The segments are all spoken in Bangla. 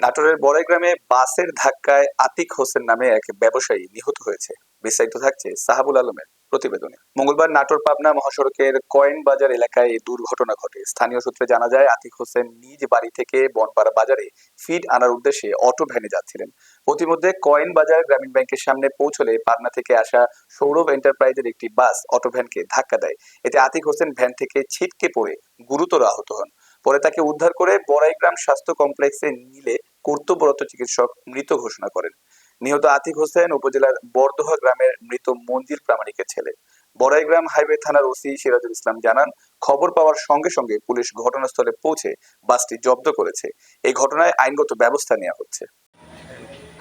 নাটোরের বড়াইগ্রামে বাসের ধাক্কায় আতিক হোসেন নামে এক ব্যবসায়ী নিহত হয়েছে। বিস্তারিত থাকছে সাহাবুল আলমের প্রতিবেদনে। মঙ্গলবার নাটোর পাবনা মহাসড়কের কয়েন বাজার এলাকায় এই দুর্ঘটনা ঘটে। স্থানীয় সূত্রে জানা যায়, আতিক হোসেন নিজ বাড়ি থেকে বনপাড়া বাজারে ফিড আনার উদ্দেশ্যে অটো ভ্যানে যাচ্ছিলেন। প্রতিমধ্যে কয়েন বাজার গ্রামীণ ব্যাংকের সামনে পৌঁছলে পাবনা থেকে আসা সৌরভ এন্টারপ্রাইজের একটি বাস অটো ভ্যানকে ধাক্কা দেয়। এতে আতিক হোসেন ভ্যান থেকে ছিটকে পড়ে গুরুতর আহত হন। পরে তাকে উদ্ধার করে বড়াইগ্রাম স্বাস্থ্য কমপ্লেক্সে নিলে কর্তব্যরত চিকিৎসক মৃত ঘোষণা করেন। নিহত আতিক হোসেন উপজেলার বরদোহা গ্রামের মৃত মঞ্জির প্রামাণিকের ছেলে। বড়াইগ্রাম হাইওয়ে থানার ওসি সিরাজুল ইসলাম জানান খবর পাওয়ার সঙ্গে সঙ্গে পুলিশ ঘটনাস্থলে পৌঁছে বাসটি জব্দ করেছে। এই ঘটনায় আইনগত ব্যবস্থা নেওয়া হচ্ছে।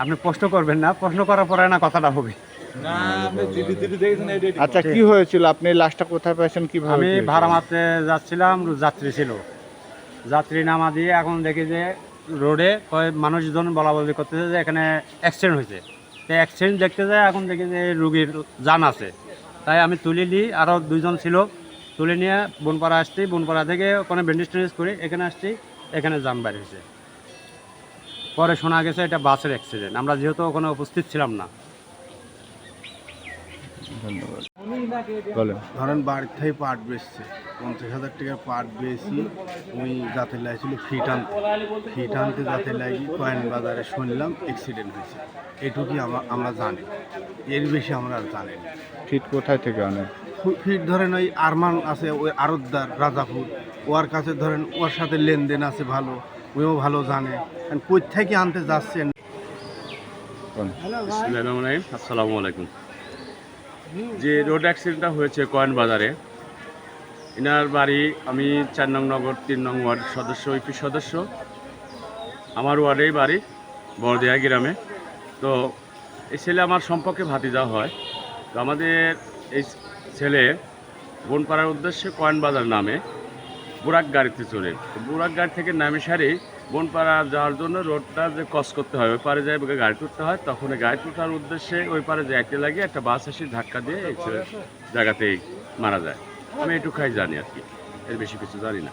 আপনি প্রশ্ন করবেন না প্রশ্ন করার পরে না কথাটা হবে। আচ্ছা কি হয়েছিল? আপনি লাশটা কোথায় পেয়েছেন? কীভাবে আমি কি ভাড়া মারতে যাচ্ছিলাম যাত্রী ছিল। যাত্রী নামা দিয়ে এখন দেখি যে রোডে কয় মানুষজন বলা বলি করতেছে যে এখানে অ্যাক্সিডেন্ট হয়েছে। তো অ্যাক্সিডেন্ট দেখতে যায়, এখন দেখি যে রুগীর যান আছে। তাই আমি তুলে নিই আরও দুইজন ছিল। তুলে নিয়ে বনপাড়া আসছি, বনপাড়া থেকে ওখানে ব্যান্ডেজ টেন্ডেজ করে এখানে আসছি, এখানে জান বাইর হয়েছে। পরে শোনা গেছে এটা বাসের অ্যাক্সিডেন্ট আমরা যেহেতু ওখানে উপস্থিত ছিলাম না। ধন্যবাদ। বলেন। ধরেন বাড়ির থেকে পাট বেচছে পঞ্চাশ হাজার টাকার পাট বেচি ওই যাতে লাগছিল ফিট আনতে ফিট আনতে যাতে লাগি কয়েন বাজারে শুনলাম অ্যাক্সিডেন্ট হয়েছে। এটুকুই আমরা আমরা জানি। এর বেশি আমরা আর জানি না। ফিট কোথায় থেকে আনেন ফিট ধরেন ওই আরমান আছে ওই আরতদার রাজাপুর। ওর কাছে ধরেন ওর সাথে লেনদেন আছে ভালো ওও ভালো জানে। কোথায় থেকে আনতে যাচ্ছেন? বলেন। আসসালামু আলাইকুম। যে রোড অ্যাক্সিডেন্টটা হয়েছে কয়েন বাজারে এনার বাড়ি আমি চার নং নগর, তিন নং ওয়ার্ড সদস্য ইপি সদস্য। আমার ওয়ার্ডেই বাড়ি, বড়দিয়া গ্রামে। তো এই ছেলে আমার সম্পর্কে ভাতিজা হয়। তো আমাদের এই ছেলে বনপাড়ার উদ্দেশ্যে কয়েন বাজার নামে বুরাক গাড়িতে চলে বুরাক গাড়ি থেকে নামে সারি বনপাড়া যাওয়ার জন্য রোডটা যে ক্রস করতে হয়, ওই পারে যায় গাড়ি তুলতে হয়। তখন গাড়ি তুলতার উদ্দেশ্যে ওই পারে যাইতে লাগে একটা বাস এসে ধাক্কা দিয়ে এই জায়গাতেই মারা যায়। আমি এটুখাই জানি আর কি। এর বেশি কিছু জানি না।